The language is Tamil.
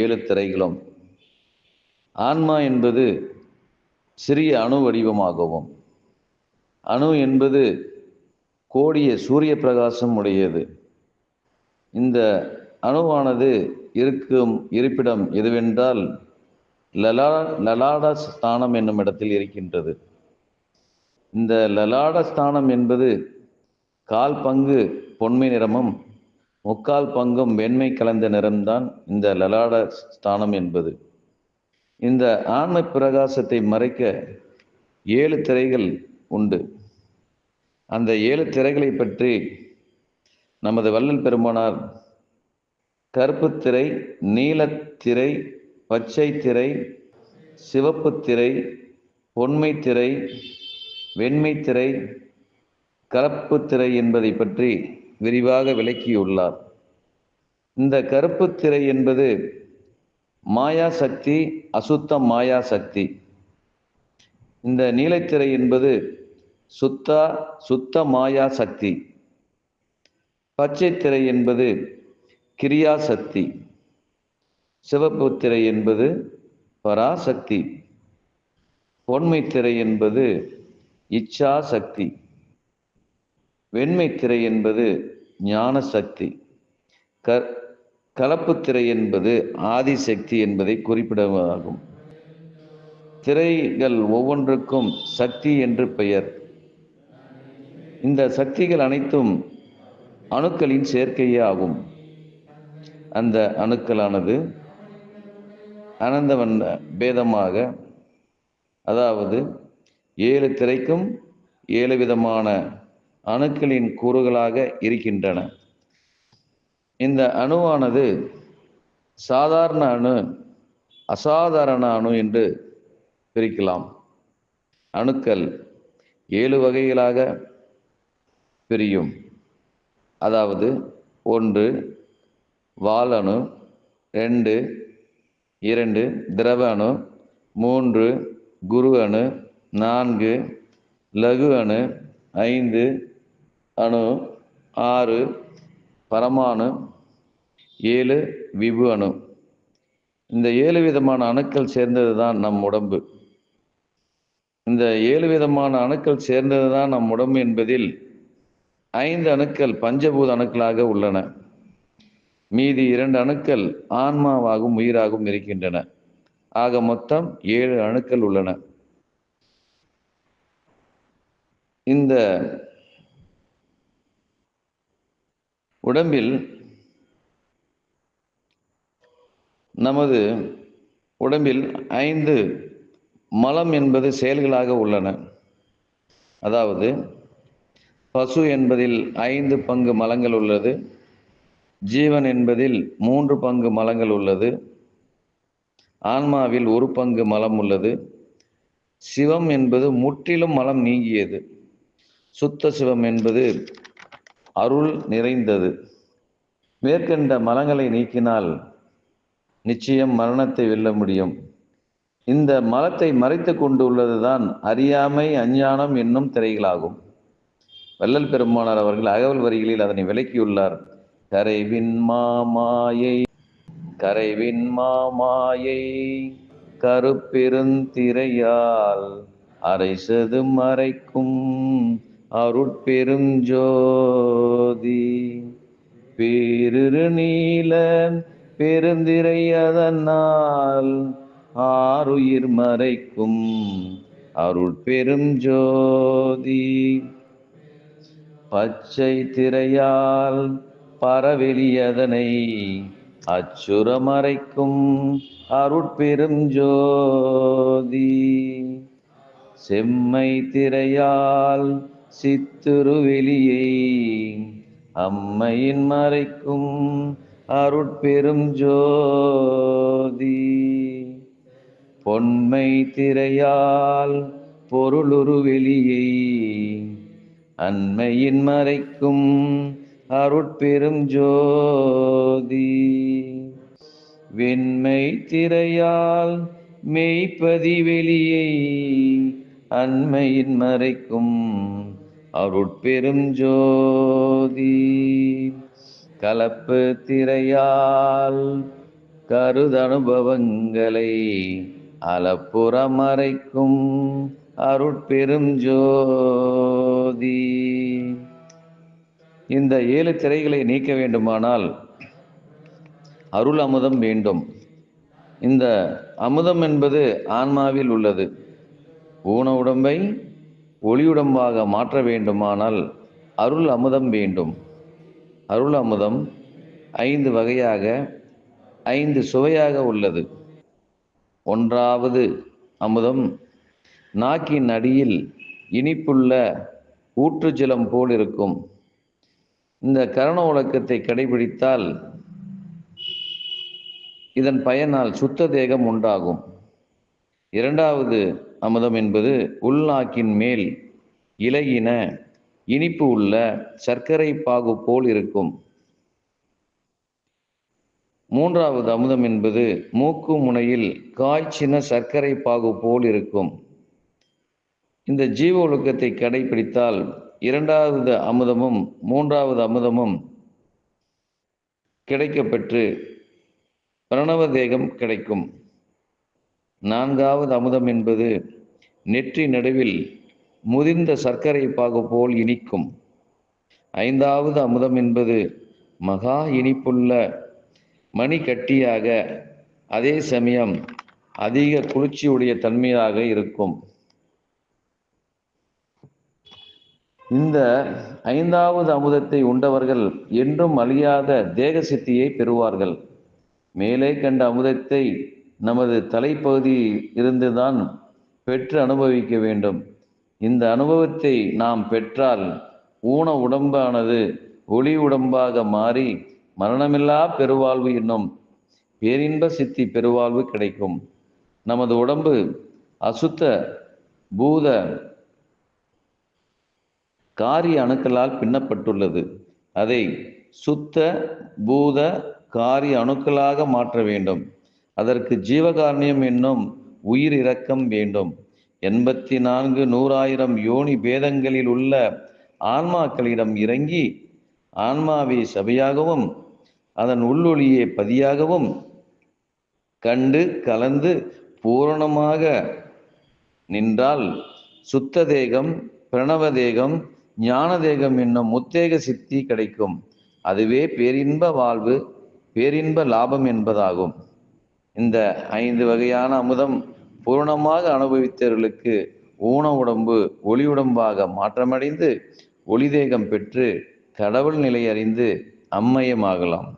ஏழு திரைகளும். ஆன்மா என்பது சிறிய அணு வடிவமாகவும் அணு என்பது கோடிய சூரிய பிரகாசம் உடையது. இந்த அணுவானது இருக்கும் இருப்பிடம் எதுவென்றால் லலா லலாட ஸ்தானம் என்னும் இடத்தில் இருக்கின்றது. இந்த லலாட ஸ்தானம் என்பது கால் பங்கு பொன்மை நிறமும் முக்கால் பங்கும் வெண்மை கலந்த நிறம்தான் இந்த லலாட ஸ்தானம் என்பது. இந்த ஆன்ம பிரகாசத்தை மறைக்க ஏழு திரைகள் உண்டு. அந்த ஏழு திரைகளை பற்றி நமது வள்ளல் பெருமானார் கருப்பு திரை நீலத்திரை பச்சை திரை சிவப்பு திரை பொன்மை திரை வெண்மை திரை கலப்பு திரை என்பதை பற்றி விரிவாக விளக்கியுள்ளார். இந்த கருப்பு திரை என்பது மாயா சக்தி அசுத்த மாயா சக்தி. இந்த நீலத்திரை என்பது சுத்தா சுத்த மாயா சக்தி. பச்சை திரை என்பது கிரியா சக்தி. சிவப்பு திரை என்பது பராசக்தி. பொன்மை திரை என்பது இச்சா சக்தி. வெண்மை திரை என்பது ஞான சக்தி க கலப்பு திரை என்பது ஆதிசக்தி என்பதை குறிப்பிடுவதாகும் திரைகள் ஒவ்வொன்றுக்கும் சக்தி என்று பெயர். இந்த சக்திகள் அனைத்தும் அணுக்களின் சேர்க்கையே ஆகும் அந்த அணுக்களானது அனந்தவன் பேதமாக அதாவது ஏழு திரைக்கும் ஏழு விதமான அணுக்களின் கூறுகளாக இருக்கின்றன. இந்த அணுவானது சாதாரண அணு அசாதாரண அணு என்று பிரிக்கலாம். அணுக்கள் ஏழு வகைகளாக பிரியும். அதாவது ஒன்று வால் அணு ரெண்டு இரண்டு திரவ அணு மூன்று குரு அணு நான்கு லகு அணு ஐந்து அணு ஆறு பரமாணு ஏழு விபு அணு. இந்த ஏழு விதமான அணுக்கள் சேர்ந்தது தான் நம் உடம்பு. இந்த ஏழு விதமான அணுக்கள் சேர்ந்தது தான் நம் உடம்பு என்பதில் ஐந்து அணுக்கள் பஞ்சபூத அணுக்களாக உள்ளன. மீதி இரண்டு அணுக்கள் ஆன்மாவாகவும் உயிராகவும் இருக்கின்றன. ஆக மொத்தம் ஏழு அணுக்கள் உள்ளன. இந்த உடம்பில் நமது உடம்பில் ஐந்து மலம் என்பது செயல்களாக உள்ளன. அதாவது பசு என்பதில் ஐந்து பங்கு மலங்கள் உள்ளது ஜீவன் என்பதில் மூன்று பங்கு மலங்கள் உள்ளது ஆன்மாவில் ஒரு பங்கு மலம் உள்ளது சிவம் என்பது முற்றிலும் மலம் நீங்கியது சுத்த சிவம் என்பது அருள் நிறைந்தது. மேற்கண்ட மலங்களை நீக்கினால் நிச்சயம் மரணத்தை வெல்ல முடியும். இந்த மலத்தை மறைத்து கொண்டு உள்ளதுதான் அறியாமை அஞ்ஞானம் என்னும் திரைகளாகும். வள்ளல் பெருமானார் அவர்கள் அகவல் வரிகளில் அதனை விளக்கியுள்ளார். கரைவின் மாமாயை கரைவின் மாமாயை கருப்பெருந்திரையால் அரைசது மறைக்கும் அருட்பெரும் ஜோதி பேரு நீல பெருந்திரை அதனால் ஆறுயிர் மறைக்கும் அருட்பெரும் ஜோதி பச்சை திரையால் பரவெளியதனை அச்சுரமறைக்கும் அருட்பெரும் ஜோதி செம்மை திரையால் சித்துருவெளியை. அம்மையின் மறைக்கும் அருட்பெரும் ஜோதி. பொன்மை திரையால் பொருளுருவெளியை அன்மையின் மறைக்கும் அருட்பெரும் ஜோதி. வெண்மை திரையால் மெய்ப்பதி வெளியை. அன்மையின் மறைக்கும் அருட்பெரும் ஜோதி கலப்பு திரையால் கருதனுபவங்களை அலப்புறமறைக்கும் அருட்பெரும் ஜோதி இந்த ஏழு திரைகளை நீக்க வேண்டுமானால் அருள் அமுதம் வேண்டும். இந்த அமுதம் என்பது ஆன்மாவில் உள்ளது. ஊன உடம்பை ஒளியுடம்பாக மாற்ற வேண்டுமானால் அருள் அமுதம் வேண்டும். அருள் அமுதம் ஐந்து வகையாக ஐந்து சுவையாக உள்ளது. ஒன்றாவது அமுதம் நாக்கின் அடியில் இனிப்புள்ள ஊற்றுஜலம் போல் இருக்கும் இந்த கரண ஒழுக்கத்தை கடைபிடித்தால் இதன் பயனால் சுத்த தேகம் உண்டாகும். இரண்டாவது அமுதம் என்பது உள்நாக்கின் மேல் இலையின இனிப்பு உள்ள சர்க்கரை பாகு போல் இருக்கும். மூன்றாவது அமுதம் என்பது மூக்கு முனையில் காய்ச்சின சர்க்கரை பாகு போல் இருக்கும். இந்த ஜீவ ஒழுக்கத்தை கடைபிடித்தால் இரண்டாவது அமுதமும் மூன்றாவது அமுதமும் கிடைக்கப்பெற்று பிரணவ தேகம் கிடைக்கும். நான்காவது அமுதம் என்பது நெற்றி நடுவில் முதிர்ந்த சர்க்கரை பாகு போல் இனிக்கும். ஐந்தாவது அமுதம் என்பது மகா இனிப்புள்ள மணி கட்டியாக அதே சமயம் அதிக குளிர்ச்சியுடைய தன்மையாக இருக்கும். இந்த ஐந்தாவது அமுதத்தை உண்டவர்கள் என்றும் அழியாத தேக சித்தியை பெறுவார்கள். மேலே கண்ட அமுதத்தை நமது தலைப்பகுதி இருந்துதான் பெற்று அனுபவிக்க வேண்டும். இந்த அனுபவத்தை நாம் பெற்றால் ஊன உடம்பானது ஒளி உடம்பாக மாறி மரணமில்லா பெருவாழ்வு என்னும் பேரின்ப சித்தி பெருவாழ்வு கிடைக்கும். நமது உடம்பு அசுத்த பூத காரிய அணுக்களால் பின்னப்பட்டுள்ளது. அதை சுத்த பூத காரிய அணுக்களாக மாற்ற வேண்டும். அதற்கு ஜீவகாரணியம் என்னும் உயிர் இரக்கம் வேண்டும். எண்பத்தி நான்கு நூறாயிரம் யோனி பேதங்களில் உள்ள ஆன்மாக்களிடம் இறங்கி ஆன்மாவை சபையாகவும் அதன் உள்ளொளியை பதியாகவும் கண்டு கலந்து பூரணமாக நின்றால் சுத்த தேகம் பிரணவ தேகம் ஞான தேகம் என்னும் முத்தேக சித்தி கிடைக்கும். அதுவே பேரின்ப வாழ்வு பேரின்ப லாபம் என்பதாகும். இந்த ஐந்து வகையான அமுதம் பூரணமாக அனுபவித்தவர்களுக்கு ஊன உடம்பு ஒளி உடம்பாக மாற்றமடைந்து ஒளி தேகம் பெற்று கடவுள் நிலை அறிந்து அம்மயமாகலாம்.